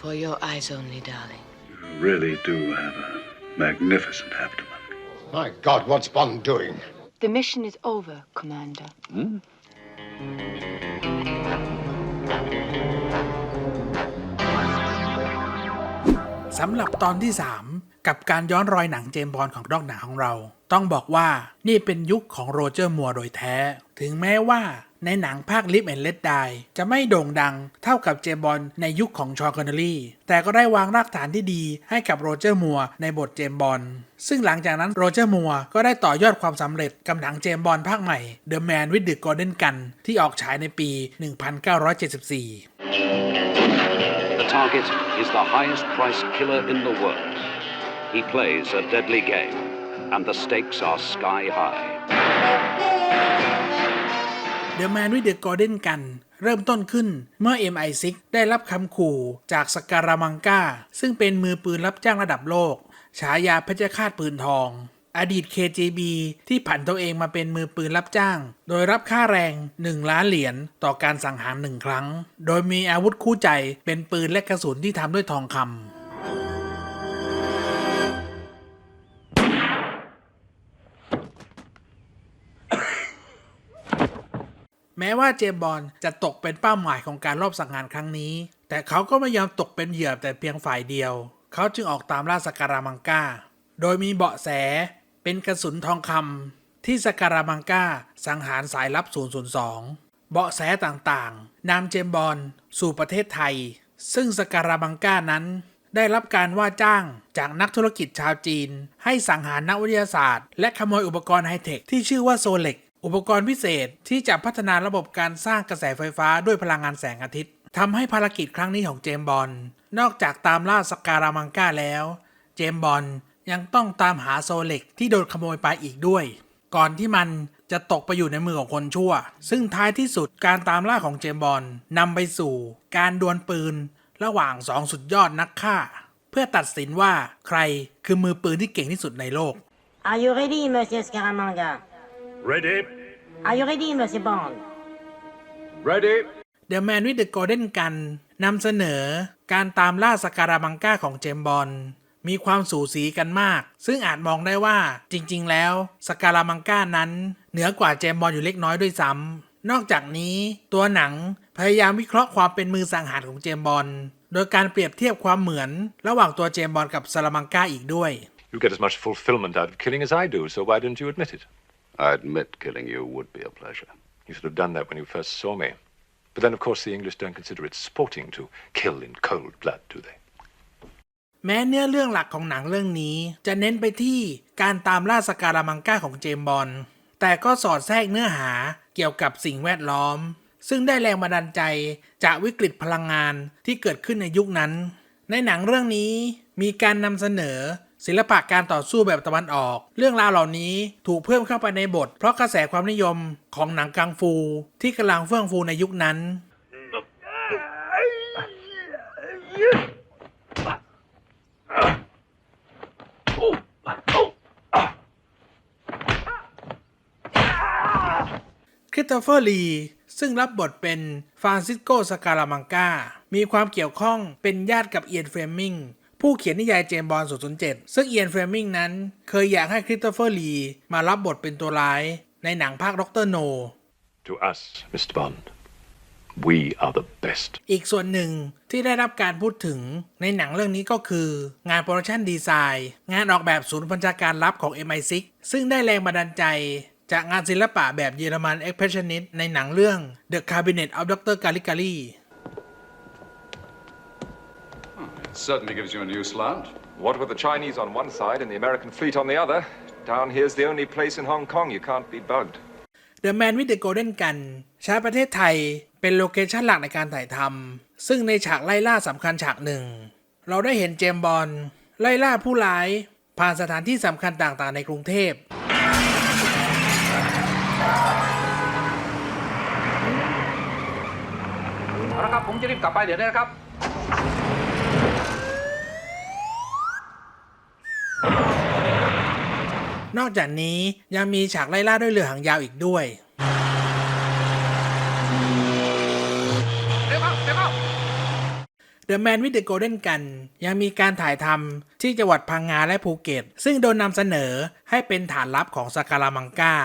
For your eyes only, darling. You really do have a magnificent abdomen. My God, what's Bond doing? The mission is over, Commander. สำหรับตอนที่ 3 กับการย้อนรอยหนังเจมบอลของดอกหนาของเรา ต้องบอกว่านี่เป็นยุคของโรเจอร์มัวโดยแท้ ถึงแม้ว่าในหนังภาคลิฟแอนเลดไดจะไม่โด่งดังเท่ากับเจมบอลในยุคของชอร์คอนเนลลี่ แต่ก็ได้วางรากฐานที่ดีให้กับโรเจอร์มัวในบทเจมบอลซึ่งหลังจากนั้นโรเจอร์มัวก็ได้ต่อยอดความสำเร็จกับหนังเจมบอลภาคใหม่ The Man with the Golden Gun ที่ออกฉายในปี 1974 The target is the highest price killer in the world. He plays a deadly game, and the stakes are sky high. The Man with the Golden Gun เริ่มต้นขึ้นเมื่อ MI6 ได้รับคำขู่จากสการามังกาซึ่งเป็นมือปืนรับจ้างระดับโลก ฉายาเพชฌฆาตปืนทอง อดีต KGB ที่ผันตัวเองมาเป็นมือปืนรับจ้าง โดยรับค่าแรง 1 ล้านเหรียญต่อการสังหารหนึ่งครั้ง โดยมีอาวุธคู่ใจเป็นปืนและกระสุนที่ทำด้วยทองคำ แม้ว่าเจมบอลจะตกเป็นเป้าหมายของการลอบสังหารครั้งนี้ แต่เขาก็ไม่ยอมตกเป็นเหยื่อแต่เพียงฝ่ายเดียว เขาจึงออกตามล่าสการามังกาโดยมีเบาะแสเป็นกระสุนทองคำที่สการามังกาสังหารสายลับ 002 เบาะแสต่างๆนำเจมบอลสู่ประเทศไทย ซึ่งสการามังกานั้นได้รับการว่าจ้างจากนักธุรกิจชาวจีน ให้สังหารนักวิทยาศาสตร์ และขโมยอุปกรณ์ไฮเทคที่ชื่อว่าโซเล็ก อุปกรณ์พิเศษที่จะพัฒนาระบบการสร้างกระแสไฟฟ้าด้วยพลังงานแสงอาทิตย์ทำให้ภารกิจครั้งนี้ของเจมบอลนอกจากตามล่าสการามังกาแล้ว เจมบอลยังต้องตามหาโซเล็กที่โดนขโมยไปอีกด้วย ก่อนที่มันจะตกไปอยู่ในมือของคนชั่ว ซึ่งท้ายที่สุดการตามล่าของเจมบอลนำไปสู่ การดวลปืน ระหว่างสองสุดยอดนักฆ่า เพื่อตัดสินว่าใครคือมือปืนที่เก่งที่สุดในโลก Are you ready, Monsieur Scaramanga? Ready? Are you ready, Monsieur Bond? Ready? The Man with the Golden Gun นำเสนอการตามล่าสการามังกาของเจมส์บอลมีความสูสีกันมาก ซึ่งอาจมองได้ว่าจริง ๆ แล้วสการามังกานั้น เหนือกว่าเจมส์บอลอยู่เล็กน้อยด้วยซ้ำนอกจากนี้ ตัวหนังพยายามวิเคราะห์ความเป็นมือสังหารของเจมส์บอลโดยการเปรียบเทียบความเหมือน ระหว่างตัวเจมส์บอลกับสการามังกาอีกด้วย You get as much fulfillment out of killing as I do, so why didn't you admit it? I admit killing you would be a pleasure. You should have done that when you first saw me. But then, of course, the English don't consider it sporting to kill in cold blood, do they? แม้เนื้อเรื่องหลักของหนังเรื่องนี้ จะเน้นไปที่การตามล่าสการามังกาของเจมส์บอลแต่ก็สอดแทรกเนื้อหาเกี่ยวกับสิ่งแวดล้อม ซึ่งได้แรงบันดาลใจจากวิกฤตพลังงานที่เกิดขึ้นในยุคนั้น ในหนังเรื่องนี้มีการนำเสนอ ศิลปะการต่อสู้แบบตะวันออก เรื่องราวเหล่านี้ถูกเพิ่มเข้าไปในบท เพราะกระแสความนิยมของหนังกังฟู ที่กำลังเฟื่องฟูในยุคนั้น คริสโตเฟอร์ลีซึ่งรับบทเป็นฟรานซิสโกสการามังกา มีความเกี่ยวข้องเป็นญาติกับเอียนเฟรมิง ผู้เขียนนิยายเจมส์บอล007 ซึ่งเอียนเฟรมิงนั้น เคยอยากให้คริสโตเฟอร์ลีมารับบทเป็นตัวร้ายในหนังภาคด็อกเตอร์โน To us, Mr. Bond, we are the best. อีกส่วนหนึ่งที่ได้รับการพูดถึงในหนังเรื่องนี้ก็คือ งานโปรดักชันดีไซน์งานออกแบบศูนย์บัญชาการลับของ MI6 ซึ่งได้แรงบันดาลใจจากงานศิลปะแบบเยอรมัน Expressionist ในหนังเรื่อง The Cabinet of Dr. Caligari It certainly gives you a new slant. What with the Chinese on one side and the American fleet on the other, down here's the only place in Hong Kong you can't be bugged. The Man with the Golden Gun ใช้ประเทศไทยเป็นโลเคชั่นหลักในการถ่ายทำซึ่งในฉากไล่ล่าสำคัญฉากหนึ่ง เราได้เห็นเจมส์บอลไล่ล่าผู้ร้าย ผ่านสถานที่สำคัญต่างๆ ในกรุงเทพเอาละครับผมจะรีบกลับไปเดี๋ยวนี้นะครับ นอกจากนี้ยังมีฉากไล่ล่าด้วยเรือหางยาวอีกด้วย เร็วเข้าเร็วเข้า The Man with the Golden Gun ยังมีการถ่ายทำที่จังหวัดพังงาและภูเก็ต ซึ่งโดนนำเสนอให้เป็นฐานลับของสการามังกา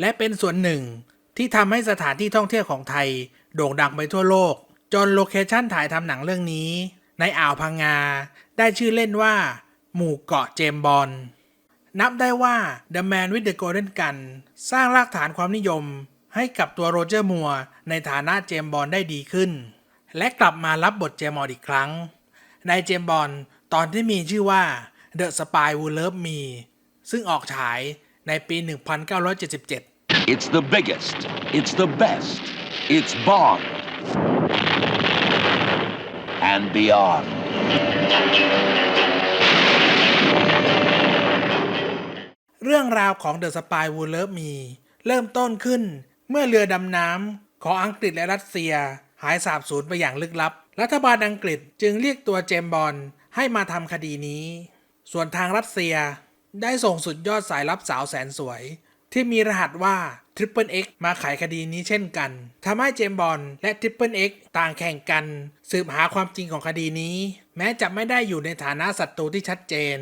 และเป็นส่วนหนึ่งที่ทำให้สถานที่ท่องเที่ยวของไทย โด่งดังไปทั่วโลก จนโลเคชั่นถ่ายทำหนังเรื่องนี้ ในอ่าวพังงา ได้ชื่อเล่นว่า หมู่เกาะเจมส์บอล นับได้ว่า The Man with the Golden Gun สร้างรากฐานความนิยม ให้กับตัวโรเจอร์มัวร์ในฐานะเจมบอลได้ดีขึ้น และกลับมารับบทเจมอลอีกครั้ง ในเจมบอลตอนที่มีชื่อว่า The Spy Who Loved Me ซึ่งออกฉายในปี 1977 It's the biggest. It's the best. It's Bond. And beyond. เรื่องราวของ The Spy Who Loved Me เริ่มต้นขึ้น เมื่อเรือดำน้ำของอังกฤษและรัสเซีย หายสาบสูญไปอย่างลึกลับ รัฐบาลอังกฤษจึงเรียกตัวเจมบอลให้มาทำคดีนี้ ส่วนทางรัสเซียได้ส่งสุดยอดสายลับสาวแสนสวย ที่มีรหัสว่า Triple X มาไขคดีนี้เช่นกันทำให้เจมบอลและ Triple X ต่างแข่งกัน สืบหาความจริงของคดีนี้ แม้จะไม่ได้อยู่ในฐานะศัตรูที่ชัดเจน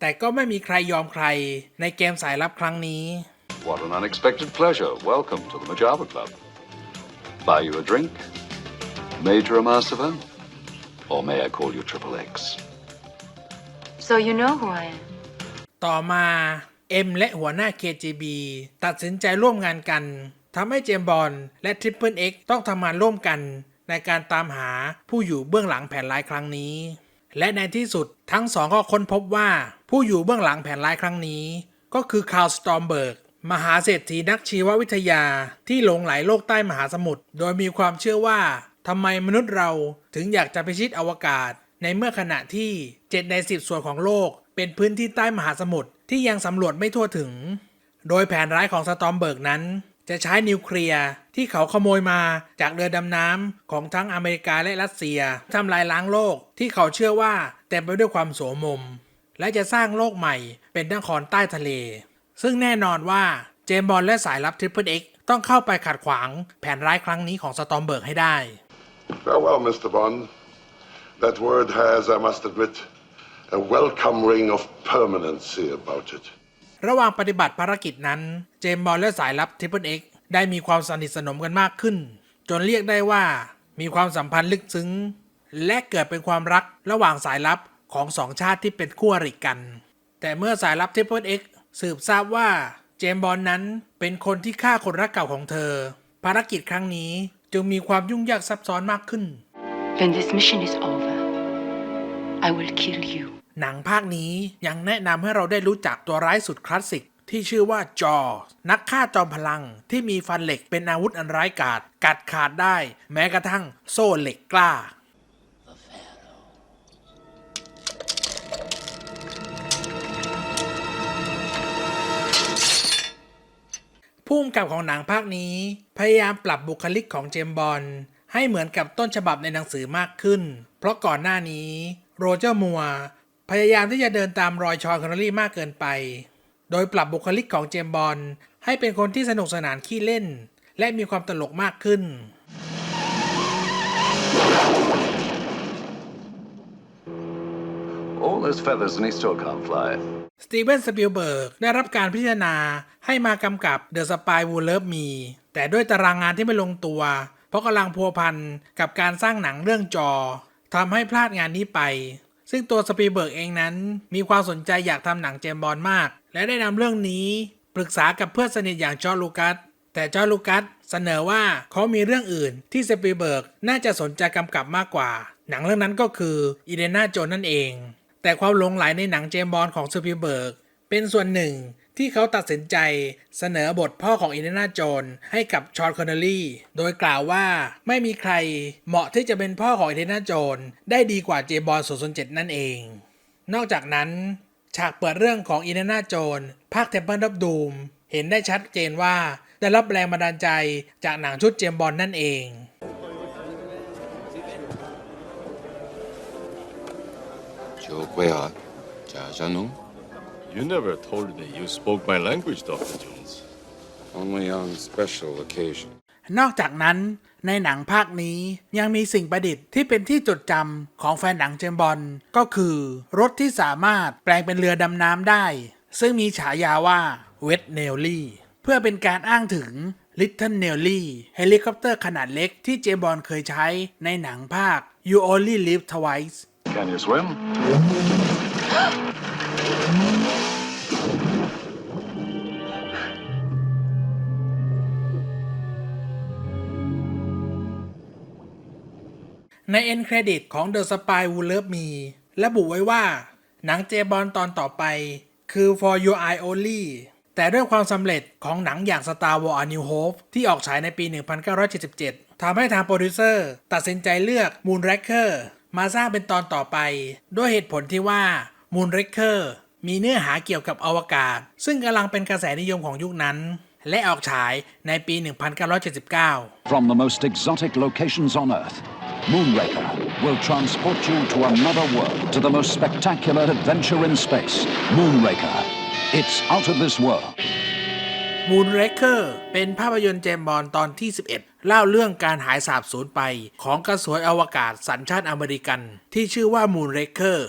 แต่ก็ไม่มีใครยอมใครในเกมสายลับครั้งนี้ What an unexpected pleasure. Welcome to the Majava Club. Buy you a drink? Major or Mastervan? Or may I call you Triple X? So you know who I am. ต่อมาเอ็มและหัวหน้า KGB ตัดสินใจร่วมงานกันทำให้เจมส์บอลและ Triple X ต้องทำงานร่วมกันในการตามหาผู้อยู่เบื้องหลังแผนร้ายครั้งนี้ และในที่สุดทั้งสองก็ค้นพบว่าผู้อยู่เบื้องหลังแผนร้ายครั้งนี้ ก็คือคาร์ลสตอมเบิร์กมหาเศรษฐีนักชีววิทยาที่หลงไหลโลกใต้มหาสมุทรโดยมีความเชื่อว่าทำไมมนุษย์เราถึงอยากจะพิชิตอวกาศ ในเมื่อขณะที่ 7 ใน 10 ส่วนของโลก เป็นพื้นที่ใต้มหาสมุทรที่ยังสำรวจไม่ทั่วถึง โดยแผนร้ายของสตอมเบิร์กนั้น จะใช้นิวเคลียร์ที่เขาขโมยมาจากเรือดำน้ำของทั้งอเมริกาและรัสเซียทำลายล้างโลกที่เขาเชื่อว่าเต็มไปด้วยความโสมม และจะสร้างโลกใหม่เป็นนครใต้ทะเล ซึ่งแน่นอนว่าเจมบอลและสายลับทริปเปิลเอ็กต้องเข้าไปขัดขวางแผนร้ายครั้งนี้ของสตอมเบิร์กให้ได้ Farewell, Mr. Bond. That word has, I must admit, a welcome ring of permanency about it. ระหว่างปฏิบัติภารกิจนั้น เจมบอลและสายลับทริปเปิลเอ็กได้มีความสนิทสนมกันมากขึ้น จนเรียกได้ว่ามีความสัมพันธ์ลึกซึ้ง และเกิดเป็นความรักระหว่างสายลับของสองชาติที่เป็นคู่อริกัน แต่เมื่อสายลับทริปเปิลเอ็กสืบทราบว่าเจมบอลนั้นเป็นคนที่ฆ่าคนรักเก่าของเธอ ภารกิจครั้งนี้จึงมีความยุ่งยากซับซ้อนมากขึ้น When this mission is over, I will kill you. หนังภาคนี้ยังแนะนำให้เราได้รู้จักตัวร้ายสุดคลาสสิกที่ชื่อว่าจอ นักฆ่าจอมพลังที่มีฟันเหล็กเป็นอาวุธอันร้ายกาจกัดขาดได้ แม้กระทั่งโซ่เหล็กกล้า ผู้กำกับของหนังภาคนี้ พยายามปรับบุคลิกของเจมบอลให้เหมือนกับต้นฉบับในหนังสือมากขึ้น เพราะก่อนหน้านี้ โรเจอร์มัวร์ พยายามที่จะเดินตามรอยชอนคอนเนอรี่มากเกินไป โดยปรับบุคลิกของเจมส์บอลให้เป็นคนที่สนุกสนานขี้เล่น และมีความตลกมากขึ้น All those feathers and he still can't fly. สตีเวนสปิลเบิร์กได้รับการพิจารณาให้มากำกับ The Spy Who Loved Me แต่ด้วยตารางงานที่ไม่ลงตัว เพราะกำลังพัวพันกับการสร้างหนังเรื่องจอทำให้พลาดงานนี้ไป ซึ่งตัวสปีเบิร์กเองนั้น มีความสนใจอยากทำหนังเจมบอลมาก และได้นำเรื่องนี้ปรึกษากับเพื่อนสนิทอย่างจอร์ลูคัสแต่จอร์ลูคัสเสนอว่าเขามีเรื่องอื่นที่สปีเบิร์กน่าจะสนใจกำกับมากกว่า หนังเรื่องนั้นก็คืออีเดน่าโจนนั่นเอง แต่ความหลงไหลในหนังเจมบอลของสปีเบิร์กเป็นส่วนหนึ่ง ที่เขาตัดสินใจเสนอบทพ่อของอินเดนาโจนให้กับชอร์คอนเนลลี่ โดยกล่าวว่าไม่มีใครเหมาะที่จะเป็นพ่อของอินเดนาโจนได้ดีกว่าเจบอลส่วนเจ็ดนั่นเอง นอกจากนั้น ฉากเปิดเรื่องของอินเดนาโจนภาคเทมเพิลดับดูมเห็นได้ชัดเจนว่าได้รับแรงบันดาลใจจากหนังชุดเจมบอลนั่นเองโชคไปหาจ้าจ้านุ You never told me you spoke my language, Dr. Jones. Only on special occasion. นอกจากนั้นในหนังภาคนี้ยังมีสิ่งประดิษฐ์ที่เป็นที่จดจำของแฟนหนังเจมส์บอลก็คือ รถที่สามารถแปลงเป็นเรือดำน้ำได้ ซึ่งมีฉายาว่าเวดเนลลี่เพื่อเป็นการอ้างถึง Little Nelly เฮลิคอปเตอร์ขนาดเล็กที่เจมส์บอลเคยใช้ในหนังภาค You Only Live Twice Can you swim? ในเอ็นเครดิตของ The Spy Who Loved Me ระบุไว้ว่า หนังเจบอลตอนต่อไป คือ For Your Eye Only แต่ด้วยความสำเร็จของหนังอย่าง Star Wars A New Hope ที่ออกฉายในปี 1977 ทำให้ทางโปรดิวเซอร์ตัดสินใจเลือก Moonraker มาสร้างเป็นตอนต่อไป ด้วยเหตุผลที่ว่า Moonraker มีเนื้อหาเกี่ยวกับอวกาศ ซึ่งกำลังเป็นกระแสนิยมของยุคนั้น และออกฉายในปี 1979 From the most exotic locations on Earth, Moonraker will transport you to another world, to the most spectacular adventure in space. Moonraker. It's out of this world. Moonraker เป็นภาพยนตร์เจมบอลตอนที่ 11 เล่าเรื่องการหายสาบสูญไปของกระสวยอวกาศสัญชาติอเมริกัน ที่ชื่อว่า Moonraker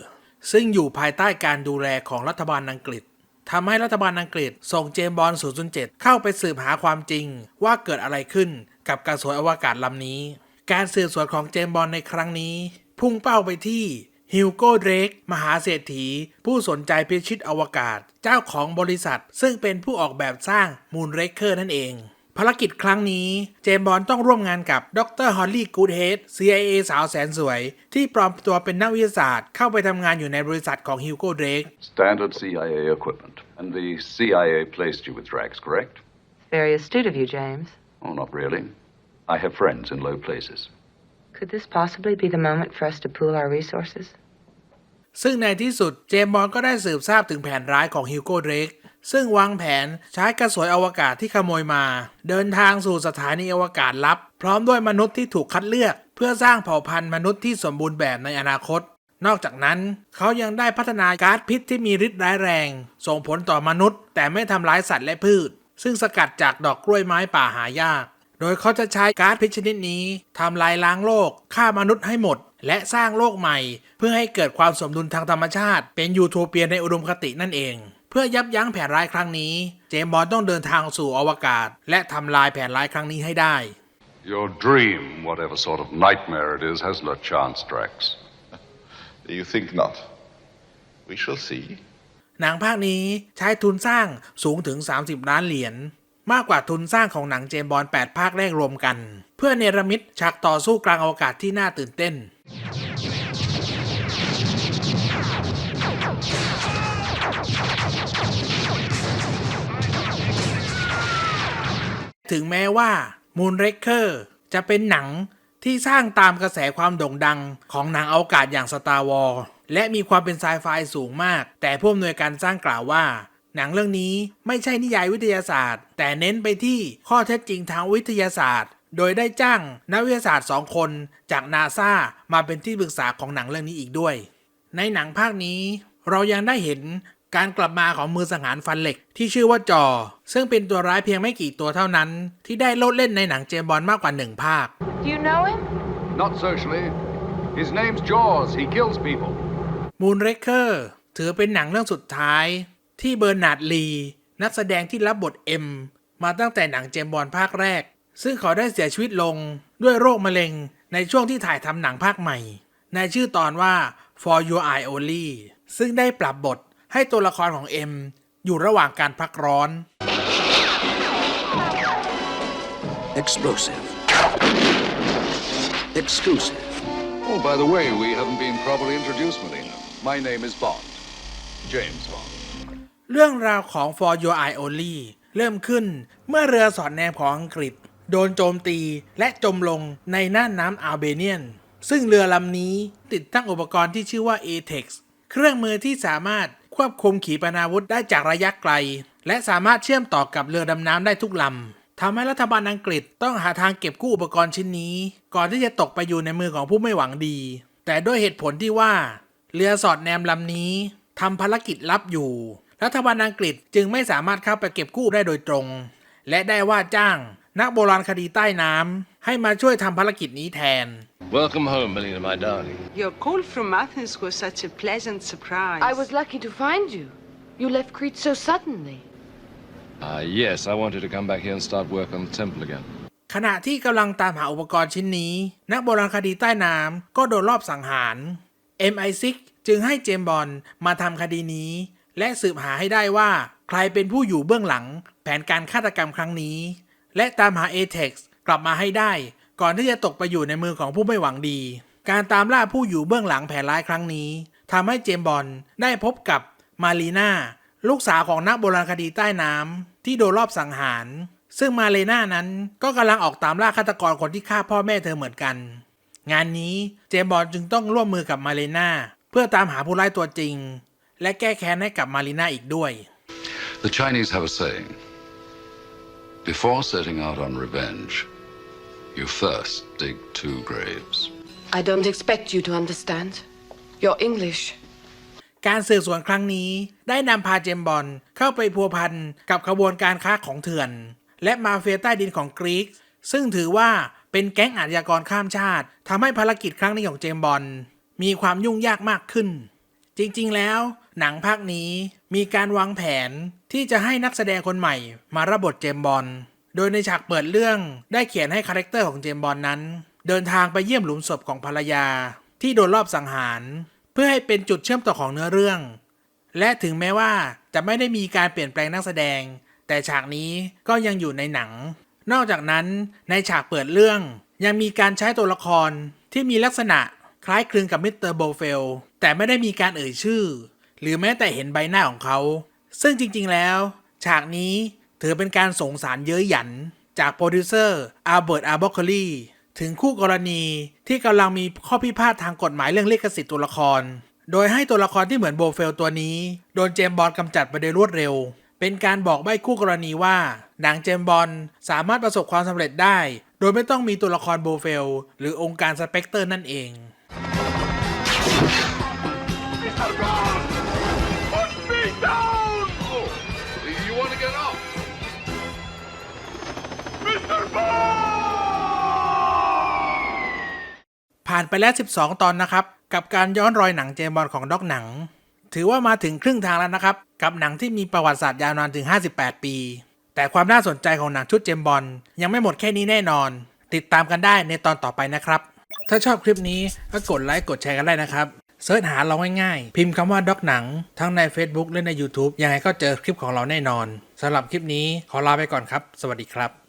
ซึ่งอยู่ภายใต้การดูแลของรัฐบาลอังกฤษทำให้รัฐบาลอังกฤษส่งเจมส์บอล007 เข้าไปสืบหาความจริงว่าเกิดอะไรขึ้นกับกระสวยอวกาศลำนี้ การสืบสวนของเจมส์บอลในครั้งนี้ พุ่งเป้าไปที่ฮิวโก้เดรกมหาเศรษฐี ผู้สนใจพิชิตอวกาศ เจ้าของบริษัท ซึ่งเป็นผู้ออกแบบสร้างมูนเรคเกอร์นั่นเอง ภารกิจครั้งนี้ เจมส์บอลต้องร่วมงานกับดรฮอลลี่กูดเฮด CIA สาวแสนสวย ที่ปลอมตัวเป็นนักวิทยาศาสตร์ เข้าไปทำงานอยู่ในบริษัทของฮิวโก้เดรก Standard CIA equipment. And the CIA placed you with Drax, correct? Very astute of you, James. Oh, not really. I have friends in low places. Could this possibly be the moment for us to pool our resources? ซึ่งในที่สุดเจมส์บอลก็ได้สืบทราบถึงแผนร้ายของฮิวโก้เดรกซึ่งวางแผนใช้กระสวยอวกาศที่ขโมยมา เดินทางสู่สถานีอวกาศลับ พร้อมด้วยมนุษย์ที่ถูกคัดเลือก เพื่อสร้างเผ่าพันธุ์มนุษย์ที่สมบูรณ์แบบในอนาคต นอกจากนั้น เขายังได้พัฒนาก๊าซพิษที่มีฤทธิ์ร้ายแรง ส่งผลต่อมนุษย์ แต่ไม่ทำร้ายสัตว์และพืช ซึ่งสกัดจากดอกกล้วยไม้ป่าหายาก โดยเขาจะใช้ก๊าซพิษชนิดนี้ทำลายล้างโลกฆ่ามนุษย์ให้หมด และสร้างโลกใหม่ เพื่อให้เกิดความสมดุลทางธรรมชาติ เป็นยูโทเปียในอุดมคตินั่นเอง เพื่อยับยั้งแผนร้ายครั้งนี้ เจมส์บอลต้องเดินทางสู่อวกาศ และทำลายแผนร้ายครั้งนี้ให้ได้ Your dream, whatever sort of nightmare it is, has no chance, Drax. You think not? We shall see. หนังภาคนี้ใช้ทุนสร้างสูงถึง 30 ล้านเหรียญ มากกว่าทุนสร้างของหนังเจมบอล8ภาคแรกรวมกัน เพื่อเนรมิตฉากต่อสู้กลางอวกาศที่น่าตื่นเต้น ถึงแม้ว่า Moonraker จะเป็นหนังที่สร้างตามกระแสความโด่งดังของหนังอวกาศอย่าง Star Wars และมีความเป็นไซไฟสูงมาก แต่ผู้อำนวยการสร้างกล่าวว่า หนังเรื่องนี้ไม่ใช่นิยายวิทยาศาสตร์ แต่เน้นไปที่ข้อเท็จจริงทางวิทยาศาสตร์ โดยได้จ้างนักวิทยาศาสตร์สองคนจากนาซามาเป็นที่ปรึกษาของหนังเรื่องนี้อีกด้วย ในหนังภาคนี้ เรายังได้เห็นการกลับมาของมือสังหารฟันเหล็กที่ชื่อว่าจอ ซึ่งเป็นตัวร้ายเพียงไม่กี่ตัวเท่านั้น ที่ได้โลดเล่นในหนังเจมส์บอลมากกว่าหนึ่งภาค Do you know him? Not socially. His name's Jaws. He kills people. Moonraker ถือเป็นหนังเรื่องสุดท้าย ที่เบอร์นาร์ดลีนักแสดงที่รับบทเอ็มมาตั้งแต่หนังเจมส์บอลภาคแรก ซึ่งเขาได้เสียชีวิตลงด้วยโรคมะเร็งในช่วงที่ถ่ายทำหนังภาคใหม่ ในชื่อตอนว่า For Your Eye Only ซึ่งได้ปรับบทให้ตัวละครของเอ็มอยู่ระหว่างการพักร้อน Explosive. Exclusive. Oh, by the way, we haven't been properly introduced, Melina. My name is Bond. James Bond. เรื่องราวของ For Your Eye Only เริ่มขึ้นเมื่อเรือสอดแนมของอังกฤษ โดนโจมตีและจมลงในน่านน้ำอาลเบเนียน ซึ่งเรือลำนี้ติดตั้งอุปกรณ์ที่ชื่อว่า ATEX เครื่องมือที่สามารถควบคุมขีปนาวุธได้จากระยะไกล และสามารถเชื่อมต่อกับเรือดำน้ำได้ทุกลำทำให้รัฐบาลอังกฤษต้องหาทางเก็บกู้อุปกรณ์ชิ้นนี้ ก่อนที่จะตกไปอยู่ในมือของผู้ไม่หวังดี แต่ด้วยเหตุผลที่ว่า เรือสอดแนมลำนี้ทำภารกิจลับอยู่ รัฐบาลอังกฤษจึงไม่สามารถเข้าไปเก็บกู้ได้โดยตรง และได้ว่าจ้าง นักโบราณคดีใต้น้ำให้มาช่วยทำภารกิจนี้แทน Welcome home, Melina, my darling. Your call from Athens was such a pleasant surprise. I was lucky to find you. You left Crete so suddenly. Ah, yes, I wanted to come back here and start work on the temple again. ขณะที่กำลังตามหาอุปกรณ์ชิ้นนี้ นักโบราณคดีใต้น้ำก็โดนรอบสังหาร MI6 จึงให้เจมส์บอลมาทำคดีนี้ และสืบหาให้ได้ว่าใครเป็นผู้อยู่เบื้องหลัง แผนการฆาตกรรมครั้งนี้ และตามหา Atex กซ์กลับมาให้ได้ ก่อนที่จะตกไปอยู่ในมือของผู้ไม่หวังดี การตามล่าผู้อยู่เบื้องหลังแผนร้ายครั้งนี้ทำให้เจมบอลได้พบกับมารีนาลูกสาวของนักโบราณคดีใต้น้ำที่โดนรอบสังหาร ซึ่งมาเลน่านั้นก็กำลังออกตามล่าฆาตกรคนที่ฆ่าพ่อแม่เธอเหมือนกัน งานนี้เจมบอลจึงต้องร่วมมือกับมาเลน่าเพื่อตามหาผู้ร้ายตัวจริง และแก้แค้นให้กับมารีน่าอีกด้วย The Chinese have a saying before setting out on revenge, you first dig two graves. I don't expect you to understand. You're English. การสืบสวนครั้งนี้ได้นำพาเจมส์บอลเข้าไปพัวพันกับขบวนการค้าของเถื่อน และมาเฟียใต้ดินของกรีก ซึ่งถือว่าเป็นแก๊งอาชญากรข้ามชาติทำให้ภารกิจครั้งนี้ของเจมส์บอลมีความยุ่งยากมากขึ้น จริงๆแล้ว หนังภาคนี้มีการวางแผนที่จะให้นักแสดงคนใหม่มารับบทเจมบอลโดยในฉากเปิดเรื่องได้เขียนให้คาแรคเตอร์ของเจมบอลนั้น เดินทางไปเยี่ยมหลุมศพของภรรยา ที่โดนลอบสังหาร เพื่อให้เป็นจุดเชื่อมต่อของเนื้อเรื่อง และถึงแม้ว่าจะไม่ได้มีการเปลี่ยนแปลงนักแสดง แต่ฉากนี้ก็ยังอยู่ในหนัง นอกจากนั้นในฉากเปิดเรื่อง ยังมีการใช้ตัวละครที่มีลักษณะคล้ายคลึงกับมิสเตอร์โบเฟลแต่ไม่ได้มีการเอ่ยชื่อ หรือแม้แต่เห็นใบหน้าของเขา ซึ่งจริงๆแล้ว ฉากนี้ถือเป็นการสงสารเย้ยหยัน จากโปรดิวเซอร์อัลเบิร์ตอาร์บอคลีถึงคู่กรณีที่กำลังมีข้อพิพาททางกฎหมายเรื่องลิขสิทธิ์ตัวละคร โดยให้ตัวละครที่เหมือนโบเฟลตัวนี้ โดนเจมบอลกำจัดไปโดยรวดเร็ว เป็นการบอกใบ้คู่กรณีว่า หนังเจมบอลสามารถประสบความสำเร็จได้ โดยไม่ต้องมีตัวละครโบเฟลหรือองค์การสเปกเตอร์นั่นเอง ผ่านไปแล้ว 12 ตอนนะครับ กับการย้อนรอยหนังเจมบอลของด็อกหนัง ถือว่ามาถึงครึ่งทางแล้วนะครับ กับหนังที่มีประวัติศาสตร์ยาวนานถึง 58 ปี แต่ความน่าสนใจของหนังชุดเจมบอลยังไม่หมดแค่นี้แน่นอน ติดตามกันได้ในตอนต่อไปนะครับ ถ้าชอบคลิปนี้ก็กดไลค์กดแชร์กันได้นะครับเสิร์ชหาเราง่ายๆ พิมพ์คำว่าด็อกหนัง ทั้งใน Facebook และใน YouTube ยังไงก็เจอคลิปของเราแน่นอนสำหรับคลิปนี้ขอลาไปก่อนครับ สวัสดีครับ